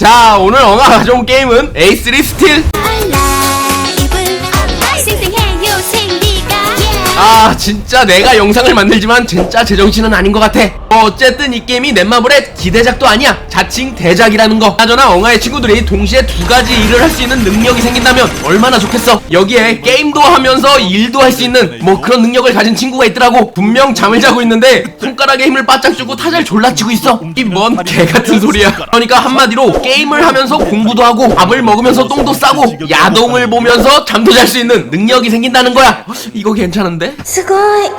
자 오늘 엉아 가져온 게임은 A3 스틸 아 진짜 내가 영상을 만들지만 진짜 제정신은 아닌 것 같아. 어, 어쨌든 이 게임이 넷마블의 기대작도 아니야. 자칭 대작이라는 거. 하저나 엉아의 친구들이 동시에 두 가지 일을 할 수 있는 능력이 생긴다면 얼마나 좋겠어. 여기에 게임도 하면서 일도 할 수 있는 뭐 그런 능력을 가진 친구가 있더라고. 분명 잠을 자고 있는데 손가락에 힘을 바짝 주고 타자를 졸라 치고 있어. 이 뭔 개같은 소리야. 그러니까 한마디로 게임을 하면서 공부도 하고 밥을 먹으면서 똥도 싸고 야동을 보면서 잠도 잘 수 있는 능력이 생긴다는 거야. 이거 괜찮은데? 네. 스고이.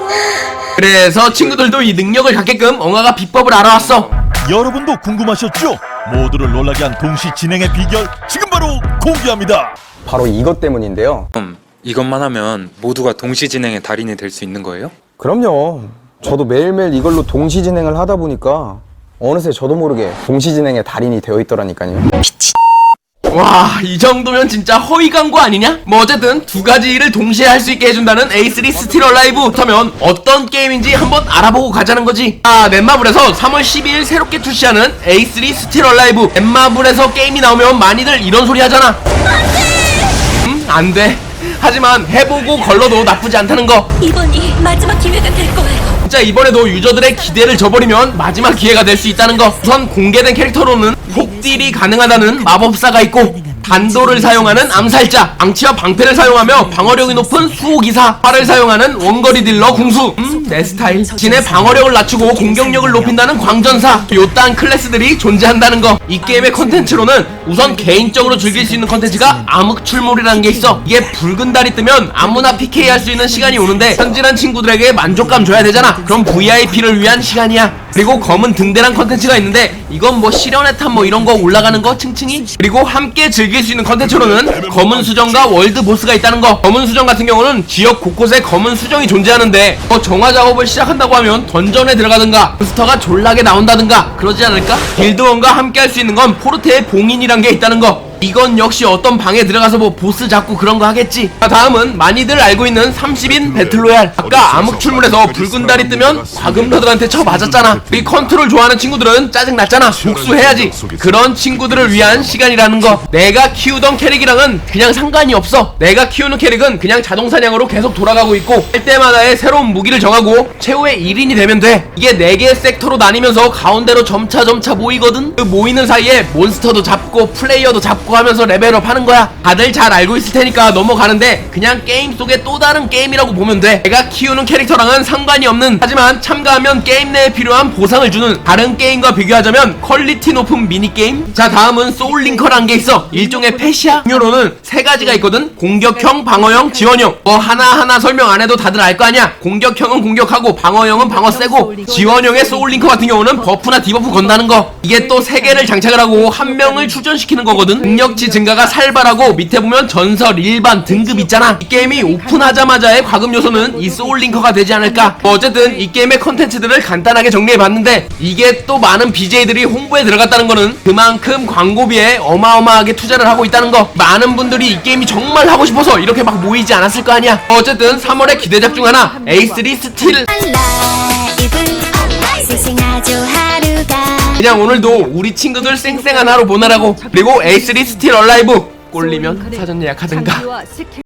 그래서 친구들도 이 능력을 갖게끔 엉아가 비법을 알아왔어. 여러분도 궁금하셨죠? 모두를 놀라게 한 동시 진행의 비결 지금 바로 공개합니다. 바로 이것 때문인데요. 그럼 이것만 하면 모두가 동시 진행의 달인이 될 수 있는 거예요? 그럼요. 저도 매일매일 이걸로 동시 진행을 하다 보니까 어느새 저도 모르게 동시 진행의 달인이 되어 있더라니까요. 미친. 와, 이 정도면 진짜 허위 광고 아니냐? 뭐 어쨌든 두 가지 일을 동시에 할 수 있게 해준다는 A3 스틸 얼라이브. 그렇다면 어떤 게임인지 한번 알아보고 가자는 거지. 아, 넷마블에서 3월 12일 새롭게 출시하는 A3 스틸 얼라이브. 넷마블에서 게임이 나오면 많이들 이런 소리 하잖아. 음, 안 돼. 하지만 해보고 걸러도 나쁘지 않다는 거. 이번이 마지막 기회가 될 거예요 진짜 이번에도 유저들의 기대를 저버리면 마지막 기회가 될 수 있다는 거. 우선 공개된 캐릭터로는 폭딜이 가능하다는 마법사가 있고 단도를 사용하는 암살자 방치와 방패를 사용하며 방어력이 높은 수호기사 활을 사용하는 원거리 딜러 궁수. 음, 내 스타일. 진의 방어력을 낮추고 공격력을 높인다는 광전사. 요딴 클래스들이 존재한다는 거. 이 게임의 컨텐츠로는 우선 개인적으로 즐길 수 있는 컨텐츠가 암흑 출몰이라는 게 있어. 이게 붉은 달이 뜨면 아무나 PK 할 수 있는 시간이 오는데 현질한 친구들에게 만족감 줘야 되잖아. 그럼 VIP를 위한 시간이야 그리고 검은 등대란 컨텐츠가 있는데 이건 뭐 실현의 탑뭐 이런 거 올라가는 거 층층이? 그리고 함께 즐길 수 있는 컨텐츠로는 검은 수정과 월드 보스가 있다는 거. 검은 수정 같은 경우는 지역 곳곳에 검은 수정이 존재하는데 뭐 정화 작업을 시작한다고 하면 던전에 들어가든가 부스터가 졸라게 나온다든가 그러지 않을까? 길드원과 함께 할 수 있는 건 포르테의 봉인이란 게 있다는 거 이건 역시 어떤 방에 들어가서 뭐 보스 잡고 그런 거 하겠지. 자, 다음은 많이들 알고 있는 30인 배틀로얄. 아까 암흑출물에서 붉은 달이 뜨면 과금러들한테 쳐 맞았잖아. 이 컨트롤 좋아하는 친구들은 짜증 났잖아. 복수해야지. 그런 친구들을 위한 시간이라는 거. 내가 키우던 캐릭이랑은 그냥 상관이 없어. 내가 키우는 캐릭은 그냥 자동 사냥으로 계속 돌아가고 있고 할 때마다의 새로운 무기를 정하고 최후의 1인이 되면 돼. 이게 4개의 섹터로 나뉘면서 가운데로 점차 점차 모이거든. 그 모이는 사이에 몬스터도 잡고 플레이어도 잡고 하면서 레벨업 하는 거야. 다들 잘 알고 있을 테니까 넘어가는데 그냥 게임 속의 또 다른 게임이라고 보면 돼. 내가 키우는 캐릭터랑은 상관이 없는 하지만 참가하면 게임 내에 필요한 보상을 주는 다른 게임과 비교하자면 퀄리티 높은 미니게임? 자 다음은 소울링커라는 게 있어. 일종의 패시야. 종류로는 세 가지가 있거든. 공격형, 방어형, 지원형. 뭐 하나하나 설명 안 해도 다들 알 거 아니야. 공격형은 공격하고 방어형은 방어 세고 지원형의 소울링커 같은 경우는 버프나 디버프 건다는 거. 이게 또 세 개를 장착을 하고 한 명을 출전시키는 거거든. 능력치 증가가 살벌하고 밑에 보면 전설, 일반, 등급 있잖아. 이 게임이 오픈하자마자의 과금 요소는 이 소울링커가 되지 않을까. 뭐 어쨌든 이 게임의 컨텐츠들을 간단하게 정리해봤는데 이게 또 많은 BJ들이 홍보에 들어갔다는 거는 그만큼 광고비에 어마어마하게 투자를 하고 있다는 거. 많은 분들이 이 게임이 정말 하고 싶어서 이렇게 막 모이지 않았을 거 아니야. 어쨌든 3월의 기대작 중 하나 A3 스틸 그냥 오늘도 우리 친구들 쌩쌩한 하루 보내라고. 그리고 A3 스틸 얼라이브 꼴리면 사전 예약하든가